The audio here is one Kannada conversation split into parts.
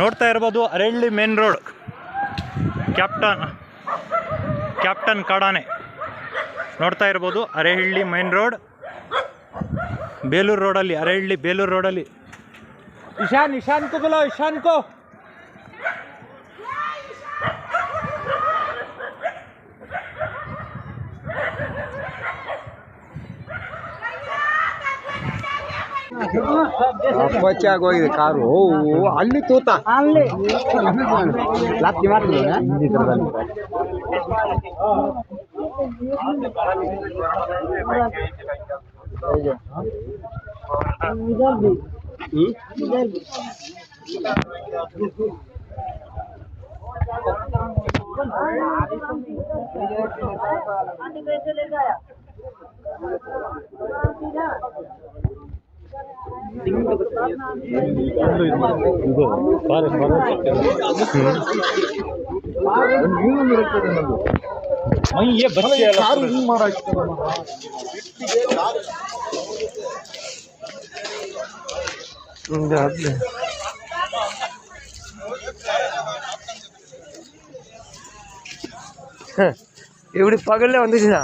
ನೋಡ್ತಾ ಇರ್ಬೋದು Aralli main road. Captain captain ಕಾಡಾನೆ. ನೋಡ್ತಾ ಇರ್ಬೋದು ಅರೆಹಳ್ಳಿ ಮೇನ್ ರೋಡ್. ಬೇಲೂರು ರೋಡಲ್ಲಿ ಅರೆಹಳ್ಳಿ ಬೇಲೂರು ರೋಡಲ್ಲಿ. ಇಶಾನ್ ಇಶಾನ್ ಕೋ ಇಶಾನ್ ಕೋ. ಅಪ್ಪಚ್ಚಾಗಿ ಹೋಗಿದೆ ಕಾರು ಓ ಅಲ್ಲಿ ತೂತ ಅಲ್ಲಿ ಲಾಪ್ತಿ ಮಾಡ್ತೀನಿ इधर भी इधर भी आंटी पैसे लेके आया ಕಾರು ಹಿಂಗ್ ಮಾಡಾಕ್ತಾರೆ இப்படி பகல்ல வந்துச்சுன்னா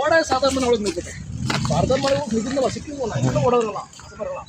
ഓടെ സാധാരണ നമ്മൾ നിൽക്കട്ടെ. സാധാരണ നിൽക്കുന്ന വശിക്കുന്ന ഓടെ വരണം അത് പറയണം.